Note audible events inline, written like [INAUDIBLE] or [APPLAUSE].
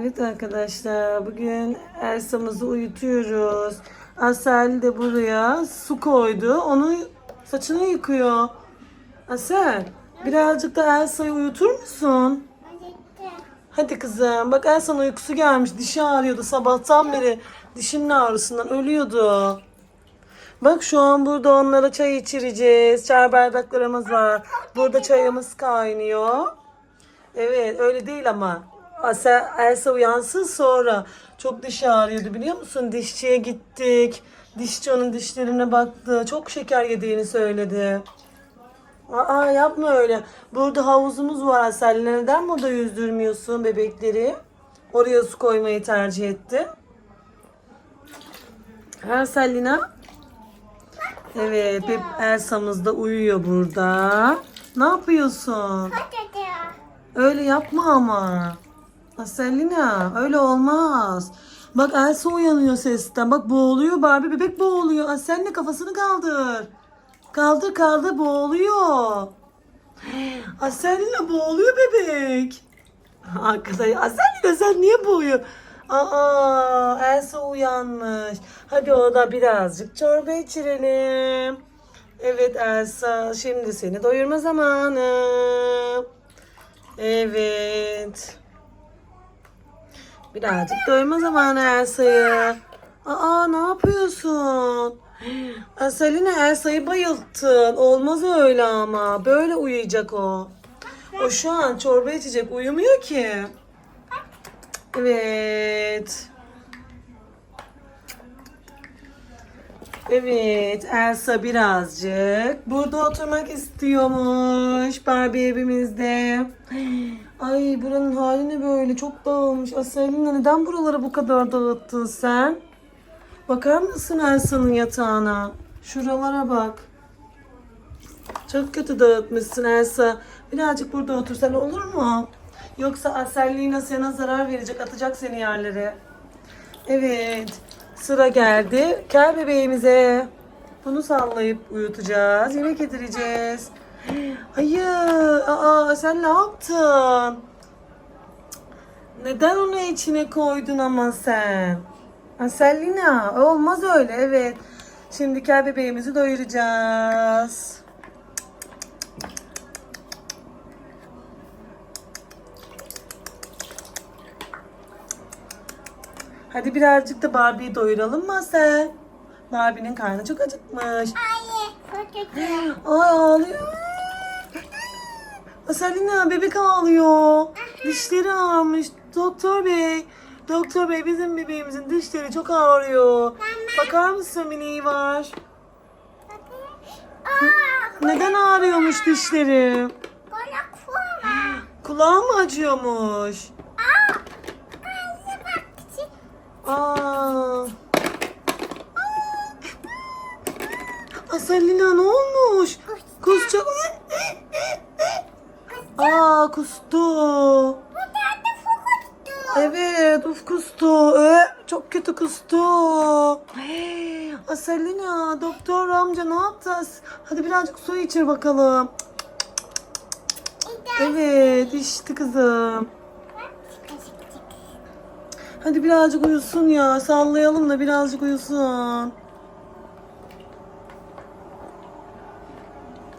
Evet arkadaşlar bugün Elsa'mızı uyutuyoruz. Asel de buraya su koydu. Onu saçını yıkıyor. Asel birazcık da Elsa'yı uyutur musun? Hadi kızım. Bak Elsa'nın uykusu gelmiş. Dişi ağrıyordu sabahtan beri. Dişinin ağrısından ölüyordu. Bak şu an burada onlara çay içireceğiz. Çay bardaklarımız var. Burada çayımız kaynıyor. Evet öyle değil ama. Asa, Elsa uyansın sonra. Çok dişi ağrıyordu biliyor musun? Dişçiye gittik. Dişçi onun dişlerine baktı. Çok şeker yediğini söyledi. Aa yapma öyle. Burada havuzumuz var Asel. Neden burada yüzdürmüyorsun bebekleri? Oraya su koymayı tercih etti. Ha Selina? Evet, Beb Elsa'mız da uyuyor burada. Ne yapıyorsun? Öyle yapma ama. Aselina öyle olmaz. Bak Elsa uyanıyor sesten. Bak boğuluyor Barbie bebek boğuluyor. Aselina kafasını kaldır. Kaldır kaldır boğuluyor. Aselina boğuluyor bebek. Arkadaş Aselina sen niye boğuyor? Aa Elsa uyanmış. Hadi o da birazcık çorba içirelim. Evet Elsa şimdi seni doyurma zamanı. Evet. Birazcık doyma zamanı Elsa'yı. Aa ne yapıyorsun? Aselina Elsa'yı bayılttın. Olmaz öyle ama. Böyle uyuyacak o. O şu an çorba içecek. Uyumuyor ki. Evet. Evet, Elsa birazcık burada oturmak istiyormuş Barbie evimizde. Ay buranın hali ne böyle çok dağılmış. Aselina neden buraları bu kadar dağıttın sen? Bakar mısın Elsa'nın yatağına? Şuralara bak. Çok kötü dağıtmışsın Elsa. Birazcık burada otursan olur mu? Yoksa Aselina sana zarar verecek, atacak seni yerlere. Evet, sıra geldi. Kel bebeğimize. Bunu sallayıp uyutacağız. Yemek yedireceğiz. Hayır, aa sen ne yaptın? Neden onu içine koydun ama sen? Aselina, olmaz öyle, evet. Şimdi kel bebeğimizi doyuracağız. Hadi birazcık da Barbie'yi doyuralım mı sen? Barbie'nin karnı çok acıkmış. [GASPS] Ay ağlıyor. Aselina bebek ağlıyor. Dişleri ağrımış. Doktor bey. Doktor bey bizim bebeğimizin dişleri çok ağrıyor. Bakar mısın neyi var? Neden ağrıyormuş dişleri? Kulağı mı acıyormuş? Aa. Aselina ne olmuş? Kusacak. Aa kustu. Evet uf kustu. Ee, çok kötü kustu. Hey, Aselina doktor amca ne yapacağız? Hadi birazcık su içir bakalım. Evet içti kızım. Hadi birazcık uyusun ya. Sallayalım da birazcık uyusun.